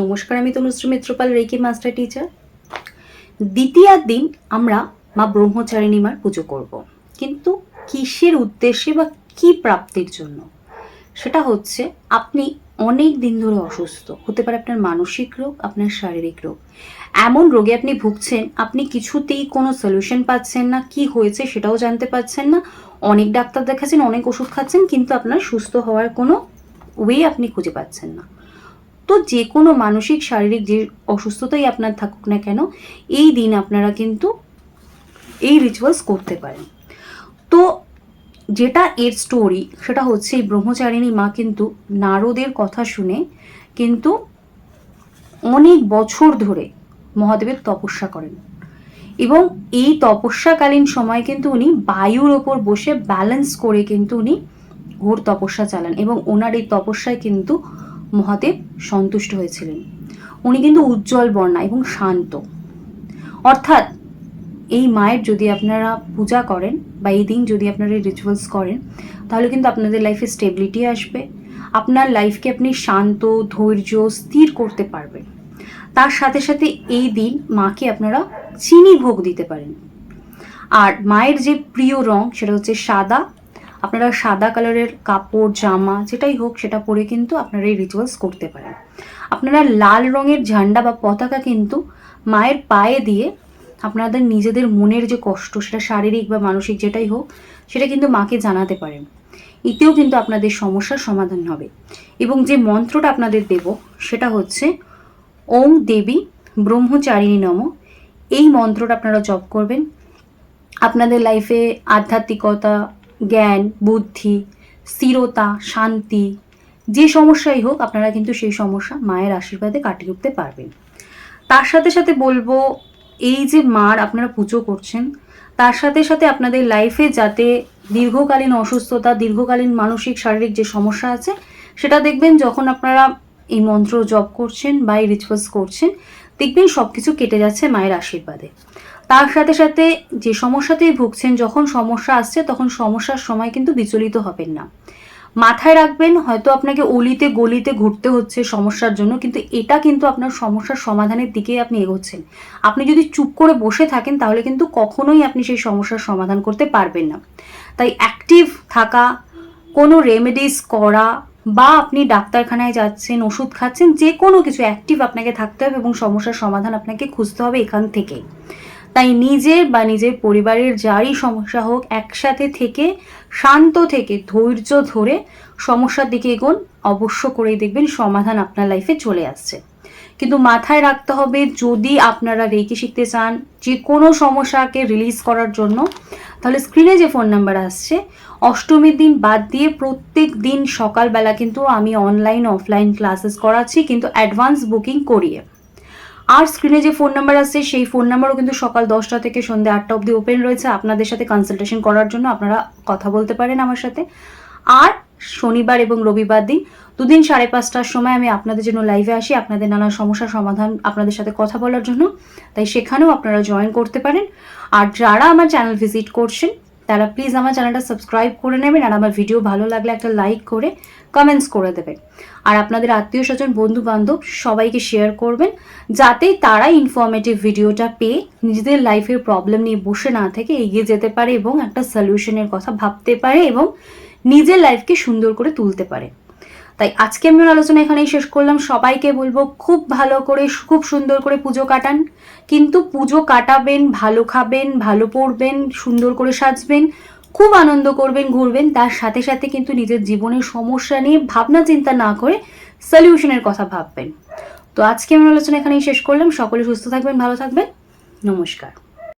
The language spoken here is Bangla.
নমস্কার, আমি Tanushree Mitrapal reiki master teacher. দ্বিতীয় দিন আমরা মা ব্রহ্মচারিণী মার পুজো করব। কিন্তু কিসের উদ্দেশ্যে বা কি প্রাপ্তির জন্য? সেটা হচ্ছে, আপনি অনেক দিন ধরে অসুস্থ। হতে পারে আপনার মানসিক রোগ, আপনার শারীরিক রোগ। এমন রোগে আপনি ভুগছেন, আপনি কিছুতেই কোনো সলিউশন পাচ্ছেন না, কি হয়েছে সেটাও জানতে পারছেন না। অনেক ডাক্তার দেখাচ্ছেন, অনেক ওষুধ খাচ্ছেন, কিন্তু আপনার সুস্থ হওয়ার কোনো ওয়ে আপনি খুঁজে পাচ্ছেন না। তো যে কোনো মানসিক, শারীরিক যে অসুস্থতাই আপনার থাকুক না কেন, এই দিন আপনারা কিন্তু এই রিচুয়ালস করতে পারেন। তো যেটা এর স্টোরি সেটা হচ্ছে এই ব্রহ্মচারিণী মা কিন্তু নারদের কথা শুনে কিন্তু অনেক বছর ধরে মহাদেবের তপস্যা করেন। এবং এই তপস্যাকালীন সময় কিন্তু উনি বায়ুর ওপর বসে ব্যালেন্স করে কিন্তু উনি ঘোর তপস্যা চালান এবং ওনার এই তপস্যায় কিন্তু মহাদেব সন্তুষ্ট হয়েছিলেন। উনি কিন্তু উজ্জ্বল বর্ণা এবং শান্ত। অর্থাৎ এই মায়ের যদি আপনারা পূজা করেন বা এই দিন যদি আপনারা রিচুয়ালস করেন, তাহলে কিন্তু আপনাদের লাইফে স্টেবিলিটি আসবে। আপনার লাইফকে আপনি শান্ত, ধৈর্য, স্থির করতে পারবেন। তার সাথে সাথে এই দিন মাকে আপনারা চিনি ভোগ দিতে পারেন। আর মায়ের যে প্রিয় রং, সেটা হচ্ছে সাদা আপনারা সাদা কালারের কাপড়, জামা যেটাই হোক সেটা পরে কিন্তু আপনারা এই রিচুয়ালস করতে পারেন। আপনারা লাল রঙের ঝান্ডা বা পতাকা কিন্তু মায়ের পায়ে দিয়ে আপনাদের নিজেদের মনের যে কষ্ট, সেটা শারীরিক বা মানসিক যেটাই হোক, সেটা কিন্তু মাকে জানাতে পারেন। এতেও কিন্তু আপনাদের সমস্যার সমাধান হবে। এবং যে মন্ত্রটা আপনাদের দেব, সেটা হচ্ছে ওম দেবী ব্রহ্মচারিণী নম। এই মন্ত্রটা আপনারা জপ করবেন। আপনাদের লাইফে আধ্যাত্মিকতা জ্ঞান, বুদ্ধি, স্থিরতা, শান্তি, যে সমস্যাই হোক আপনারা কিন্তু সেই সমস্যা মায়ের আশীর্বাদে কাটিয়ে উঠতে পারবেন। তার সাথে সাথে বলব, এই যে মার আপনারা পুজো করছেন, তার সাথে সাথে আপনাদের লাইফে যাতে দীর্ঘকালীন অসুস্থতা, দীর্ঘকালীন মানসিক, শারীরিক যে সমস্যা আছে, সেটা দেখবেন যখন আপনারা এই মন্ত্র জপ করছেন বা এই রিচুয়ালস করছেন দেখবেন সব কিছু কেটে যাচ্ছে মায়ের আশীর্বাদে। তার সাথে সাথে যে সমস্যাতেই ভুগছেন, যখন সমস্যা আসছে, তখন সমস্যার সময় কিন্তু বিচলিত হবেন না। মাথায় রাখবেন, হয়তো আপনাকে অলিতে গলিতে ঘুরতে হচ্ছে সমস্যার জন্য, কিন্তু এটা কিন্তু আপনার সমস্যার সমাধানের দিকে আপনি এগোচ্ছেন। আপনি যদি চুপ করে বসে থাকেন, তাহলে কিন্তু কখনোই আপনি সেই সমস্যার সমাধান করতে পারবেন না। তাই অ্যাক্টিভ থাকা, কোনো রেমেডিস করা বা আপনি ডাক্তারখানায় যাচ্ছেন, ওষুধ খাচ্ছেন, যে কোনো কিছু অ্যাক্টিভ আপনাকে থাকতে হবে এবং সমস্যার সমাধান আপনাকে খুঁজতে হবে এখান থেকেই। তাই নিজের বা নিজের পরিবারের যারই সমস্যা হোক, একসাথে থেকে, শান্ত থেকে, ধৈর্য ধরে সমস্যার দিকে এগোন, অবশ্য করেই দেখবেন সমাধান আপনার লাইফে চলে আসছে। কিন্তু মাথায় রাখতে হবে, যদি আপনারা রেকি শিখতে চান, যে কোনো সমস্যাকে রিলিজ করার জন্য তাহলে স্ক্রিনে যে ফোন নাম্বার আসছে, অষ্টমীর দিন বাদ দিয়ে প্রত্যেক দিন সকালবেলা কিন্তু আমি অনলাইন অফলাইন ক্লাসেস করাচ্ছি, কিন্তু অ্যাডভান্স বুকিং করিয়ে। আর স্ক্রিনে যে ফোন নাম্বার আছে সেই ফোন নাম্বারও কিন্তু সকাল দশটা থেকে সন্ধ্যে আটটা অবধি ওপেন রয়েছে। আপনাদের সাথে কনসালটেশন করার জন্য আপনারা কথা বলতে পারেন আমার সাথে। আর শনিবার এবং রবিবার দিন, দুদিন সাড়ে পাঁচটার সময় আমি আপনাদের জন্য লাইভে আসি, আপনাদের নানা সমস্যার সমাধান আপনাদের সাথে কথা বলার জন্য। তাই সেখানেও আপনারা জয়েন করতে পারেন। আর যারা আমার চ্যানেল ভিজিট করছেন, তারা প্লিজ আমার চ্যানেলটা সাবস্ক্রাইব করে নেবেন আর আমার ভিডিও ভালো লাগলে একটা লাইক করে কমেন্টস করে দেবেন। আর আপনাদের আত্মীয় স্বজন বন্ধু বান্ধব সবাইকে শেয়ার করবেন, যাতে তারা ইনফরমেটিভ ভিডিওটা পেয়ে নিজেদের লাইফের প্রবলেম নিয়ে বসে না থেকে এগিয়ে যেতে পারে এবং একটা সলিউশনের কথা ভাবতে পারে এবং নিজের লাইফকে সুন্দর করে তুলতে পারে। তাই আজকে আমি আলোচনা এখানেই শেষ করলাম। সবাইকে বলব, খুব ভালো করে, খুব সুন্দর করে পুজো কাটান। কিন্তু পুজো কাটাবেন, ভালো খাবেন, ভালো পড়বেন, সুন্দর করে সাজবেন, খুব আনন্দ করবেন, ঘুরবেন। তার সাথে সাথে কিন্তু নিজের জীবনের সমস্যা নিয়ে ভাবনা চিন্তা না করে সলিউশনের কথা ভাববেন। তো আজকে আমার আলোচনা এখানেই শেষ করলাম। সকলে সুস্থ থাকবেন, ভালো থাকবেন। নমস্কার।